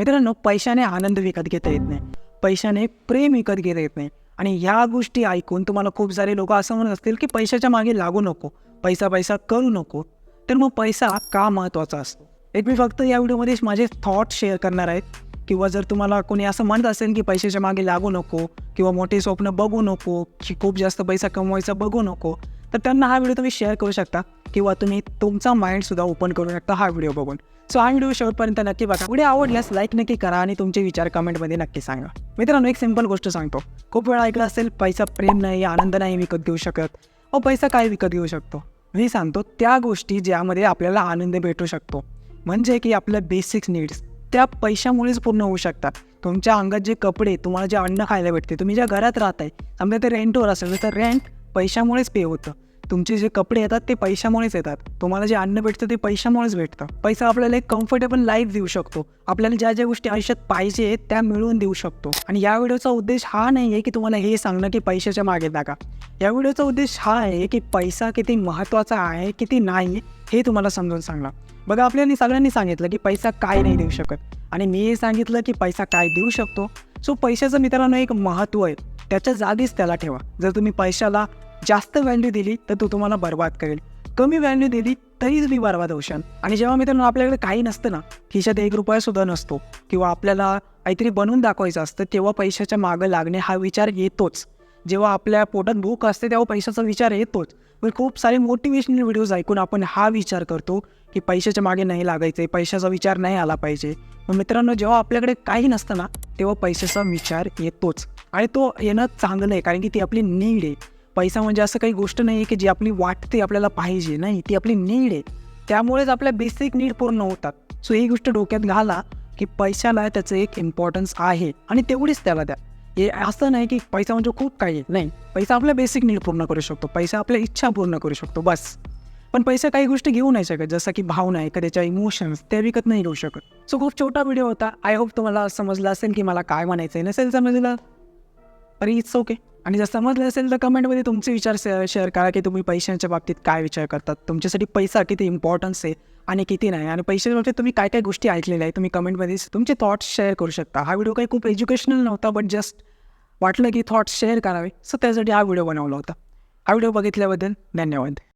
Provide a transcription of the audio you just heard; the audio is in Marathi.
मित्रांनो पैशाने आनंद विकत घेता येत नाही. पैशाने प्रेम विकत घेता येत नाही. आणि ह्या गोष्टी ऐकून तुम्हाला खूप सारे लोक असं म्हणत असतील की पैशाच्या मागे लागू नको. पैसा पैसा करू नको. तर मग पैसा का महत्त्वाचा असतो? एक मी फक्त या व्हिडिओमध्ये माझे थॉट शेअर करणार आहेत किंवा जर तुम्हाला कोणी असं म्हणत असेल की पैशाच्या मागे लागू नको किंवा मोठे स्वप्न बघू नको की खूप जास्त पैसा कमवायचा बघू नको तर त्यांना हा व्हिडिओ तुम्ही शेअर करू शकता किंवा तुम्ही तुमचा माइंडसुद्धा ओपन करू शकता हा व्हिडिओ बघून. सो हा व्हिडिओ शेवटपर्यंत नक्की बघा. व्हिडिओ आवडल्यास लाईक नक्की करा आणि तुमचे विचार कमेंटमध्ये नक्की सांगा. मित्रांनो एक सिंपल गोष्ट सांगतो. खूप वेळा ऐकलं असेल पैसा प्रेम नाही आनंद नाही विकत घेऊ शकत. अहो पैसा काय विकत घेऊ शकतो? मी सांगतो त्या गोष्टी ज्यामध्ये आपल्याला आनंद भेटू शकतो. म्हणजे की आपल्या बेसिक नीड्स त्या पैशामुळेच पूर्ण होऊ शकतात. तुमच्या अंगात जे कपडे तुम्हाला जे अन्न खायला भेटते तुम्ही ज्या घरात राहताय समजा ते रेंटवर असेल तर रेंट पैशामुळेच पे होतं. तुमचे जे कपडे येतात ते पैशामुळेच येतात. तुम्हाला जे अन्न भेटतं ते पैशामुळेच भेटतं. पैसा आपल्याला एक कम्फर्टेबल लाईफ देऊ शकतो. आपल्याला ज्या ज्या गोष्टी आयुष्यात पाहिजे त्या मिळवून देऊ शकतो. आणि या व्हिडिओचा उद्देश हा नाही आहे की तुम्हाला हे सांगणं की पैशाच्या मागे लागा या व्हिडिओचा उद्देश हा आहे की पैसा किती महत्त्वाचा आहे किती नाही हे तुम्हाला समजून सांगणं. बघा आपल्याला सगळ्यांनी सांगितलं की पैसा काय नाही देऊ शकत. आणि मी हे सांगितलं की पैसा काय देऊ शकतो. सो पैशाचं मित्रांनो एक महत्त्व आहे. त्याच्या जागीच त्याला ठेवा. जर तुम्ही पैशाला जास्त व्हॅल्यू दिली तर तो तुम्हाला बर्बाद करेल. कमी व्हॅल्यू दिली तरी तुम्ही बर्बाद होशाल आणि जेव्हा मित्रांनो आपल्याकडे काही नसतं ना खिशात एक रुपयासुद्धा नसतो. किंवा आपल्याला काहीतरी बनवून दाखवायचं असतं तेव्हा पैशाच्या मागं लागणे हा विचार येतोच. जेव्हा आपल्या पोटात भूक असते तेव्हा पैशाचा विचार येतोच. पण खूप सारे मोटिवेशनल व्हिडिओज ऐकून आपण हा विचार करतो की पैशाच्या मागे नाही लागायचे पैशाचा विचार नाही आला पाहिजे. मग मित्रांनो जेव्हा आपल्याकडे काही नसतं ना तेव्हा पैशाचा विचार येतोच. आणि तो येणं चांगलं आहे कारण की ती आपली नीड आहे. पैसा म्हणजे असं काही गोष्ट नाही आहे की जी आपली वाटते आपल्याला पाहिजे. नाही ती आपली नीड आहे. त्यामुळेच आपल्या बेसिक नीड पूर्ण होतात. सो ही गोष्ट डोक्यात घाला की पैशाला त्याचं एक इम्पॉर्टन्स आहे. आणि तेवढीच त्याला द्या. हे असं नाही की पैसा म्हणजे खूप काही आहे. नाही पैसा आपल्या बेसिक नीड पूर्ण करू शकतो. पैसा आपल्या इच्छा पूर्ण करू शकतो बस. पण पैसा काही गोष्टी घेऊ नाही शकत जसं की भावना एखाद्याच्या इमोशन्स त्या विकत नाही घेऊ शकत. सो खूप छोटा व्हिडिओ होता. आय होप तुम्हाला समजलं असेल की मला काय म्हणायचं आहे नसेल समजलं? तरी इट्स ओके आणि जर समजलं असेल तर कमेंटमध्ये तुमचे विचार शेअर करा की तुम्ही पैशांच्या बाबतीत काय विचार करतात. तुमच्यासाठी पैसा किती इम्पॉर्टन्स आहे आणि किती नाही. आणि पैशाच्या बाबतीत तुम्ही काय काय गोष्टी ऐकलेल्या आहे तुम्ही कमेंटमध्ये तुमचे थॉट्स शेअर करू शकता. हा व्हिडिओ काही खूप एज्युकेशनल नव्हता बट जस्ट वाटलं की थॉट्स शेअर करावे. सो त्यासाठी हा व्हिडिओ बनवला होता. हा व्हिडिओ बघितल्याबद्दल धन्यवाद.